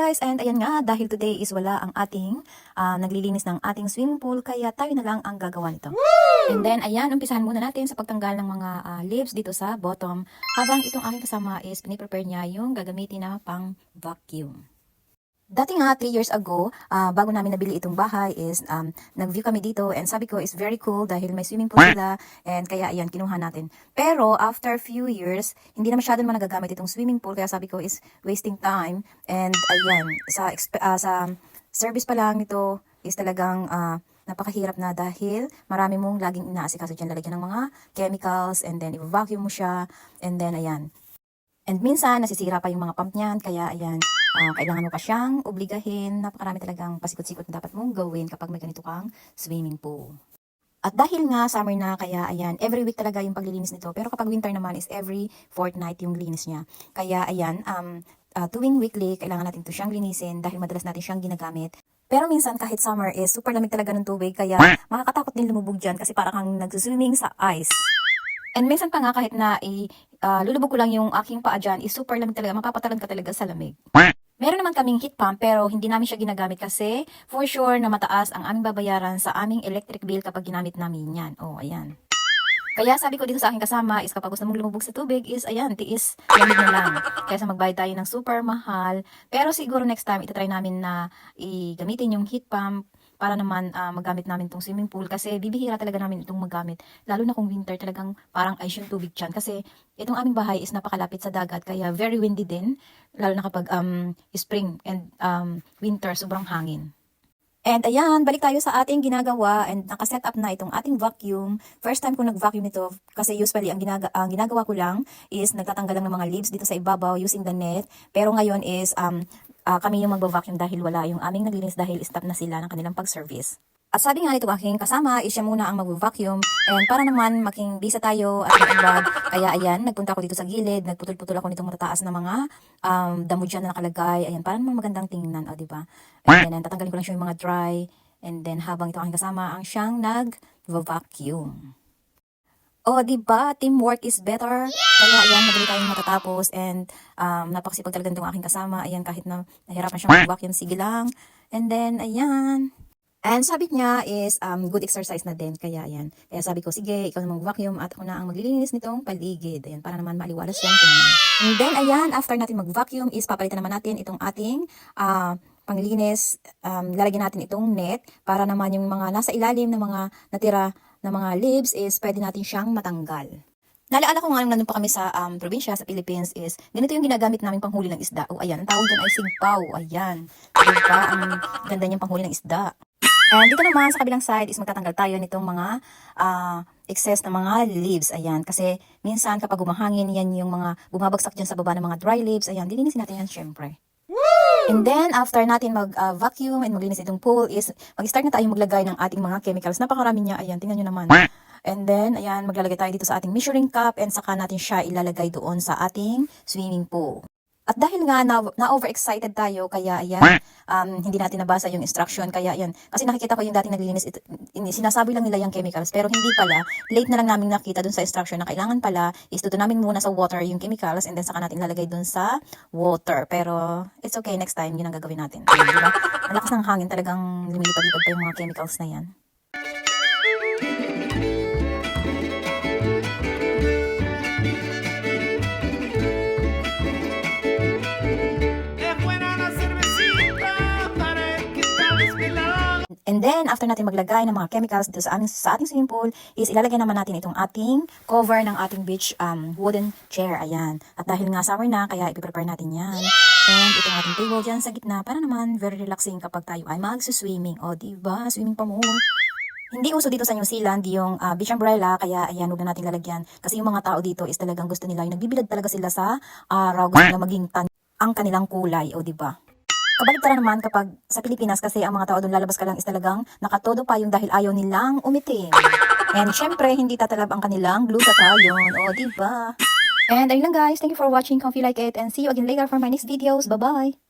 guys, and ayan nga, dahil today is wala ang ating ah, naglilinis ng ating swimming pool, kaya tayo na lang ang gagawa nito. And then, ayan, umpisahan muna natin sa pagtanggal ng mga ah, leaves dito sa bottom, habang itong aking kasama is piniprepare niya yung gagamitin na pang vacuum. Dati nga, 3 years ago, ah, bago namin nabili itong bahay is um, nag-view kami dito and sabi ko is very cool dahil may swimming pool sila and kaya ayan, kinuha natin. Pero after few years, hindi na masyado naman nagagamit itong swimming pool kaya sabi ko is wasting time. And ayan, sa, ah, sa service pa lang nito is talagang ah, napakahirap na dahil marami mong laging inaasikaso dyan. Lalagyan ng mga chemicals and then i-vacuum mo siya and then ayan, And minsan, nasisira pa yung mga pump niyan. Kaya, ayan, ah, kailangan mo pa siyang obligahin. Napakarami talagang pasikot-sikot na dapat mong gawin kapag may ganito kang swimming pool. At dahil nga summer na, kaya ayan, every week talaga yung paglilinis nito. Pero kapag winter naman is every fortnight yung linis niya. Kaya ayan, um, ah, tuwing weekly, kailangan natin to siyang linisin dahil madalas natin siyang ginagamit. Pero minsan kahit summer is super lamig talaga ng tubig kaya makakatakot din lumubog dyan kasi parang kang nagsuswimming sa ice. And minsan pa nga kahit na i ah, lulubog ko lang yung aking paa dyan, is super lamig talaga, mapapatalan ka talaga sa lamig. Meron naman kaming heat pump pero hindi namin siya ginagamit kasi for sure na mataas ang aming babayaran sa aming electric bill kapag ginamit namin yan. Oh, ayan. Kaya sabi ko dito sa aking kasama is kapag gusto mong lumubog sa tubig is ayan, tiis, lamig na lang. Kaysa magbayad tayo ng super mahal. Pero siguro next time itatry namin na i-gamitin yung heat pump para naman ah, magamit namin itong swimming pool kasi bibihira talaga namin itong magamit. Lalo na kung winter talagang parang ice yung tubig dyan kasi itong aming bahay is napakalapit sa dagat kaya very windy din lalo na kapag um, spring and um, winter sobrang hangin. And ayan, balik tayo sa ating ginagawa and nakaset up na itong ating vacuum. First time ko nag-vacuum ito kasi usually ang, ginaga ang ginagawa ko lang is nagtatanggal lang ng mga leaves dito sa ibabaw using the net. Pero ngayon is um, ah, kami yung magba-vacuum dahil wala yung aming naglinis dahil stop na sila ng kanilang pag-service. At sabi nga nito aking kasama, is siya muna ang mag-vacuum. And para naman making bisa tayo at mag Kaya ayan, nagpunta ako dito sa gilid, nagputol-putol ako nitong matataas na mga um, damo dyan na nakalagay. Ayan, para naman magandang tingnan, o diba? And then, tatanggalin ko lang siya yung mga dry. And then, habang ito aking kasama, ang siyang nag-vacuum. O, di ba? Teamwork is better. Kaya, ayan, madali tayong matatapos. And, um, napakasipag talaga itong aking kasama. Ayan, kahit na nahirapan siyang mag-vacuum, sige lang. And then, ayan. And sabi niya is um, good exercise na din. Kaya ayan. Kaya sabi ko, sige, ikaw na mag-vacuum at ako na ang maglilinis nitong paligid. Ayan, para naman maliwalas yung tingnan. And then, ayan, after natin mag-vacuum is papalitan naman natin itong ating ah, panglinis. Um, lalagyan natin itong net para naman yung mga nasa ilalim ng mga natira na mga leaves is pwede natin siyang matanggal. Naalala ko nga nung nandun pa kami sa um, probinsya, sa Philippines, is ganito yung ginagamit namin panghuli ng isda. O ayan, ang tawag dyan ay sigpaw. Ayan. Diba? Ang ganda niyang panghuli ng isda. And dito naman sa kabilang side is magtatanggal tayo nitong mga ah, excess na mga leaves. Ayan. Kasi minsan kapag gumahangin, yan yung mga bumabagsak dyan sa baba ng mga dry leaves. Ayan, dilinisin natin yan syempre. And then, after natin mag-vacuum and maglinis itong pool is, mag-start na tayo maglagay ng ating mga chemicals. Napakarami niya. Ayan, tingnan nyo naman. And then, ayan, maglalagay tayo dito sa ating measuring cup and saka natin siya ilalagay doon sa ating swimming pool. At dahil nga na, na-overexcited tayo, kaya ayan, um, hindi natin nabasa yung instruction, kaya ayan. Kasi nakikita ko yung dating naglilinis, ini- sinasabi lang nila yung chemicals, pero hindi pala. Late na lang namin nakita dun sa instruction na kailangan pala is tuto namin muna sa water yung chemicals and then saka natin lalagay dun sa water. Pero it's okay, next time yun ang gagawin natin. Ayun, di ba? Ang lakas ng hangin talagang lumilipad-lipad pa yung mga chemicals na yan. And then, after natin maglagay ng mga chemicals dito sa, aming, sa ating swimming pool, is ilalagay naman natin itong ating cover ng ating beach um, wooden chair. Ayan. At dahil nga summer na, kaya ipiprepare natin yan. And itong ating table dyan sa gitna para naman very relaxing kapag tayo ay magsuswimming. O, diba? Swimming pa more. Hindi uso dito sa New Zealand yung ah, beach umbrella, kaya ayan, huwag na natin lalagyan. Kasi yung mga tao dito is talagang gusto nila, yung nagbibilad talaga sila sa araw, gusto nila maging tan ang kanilang kulay, o diba? Kabaligtaran naman kapag sa Pilipinas kasi ang mga tao doon lalabas ka lang is talagang nakatodo pa yung dahil ayaw nilang umitim. And syempre, hindi tatalab ang kanilang glutathione, o diba? And ayun lang guys, thank you for watching Comfy Like It and see you again later for my next videos. Bye-bye!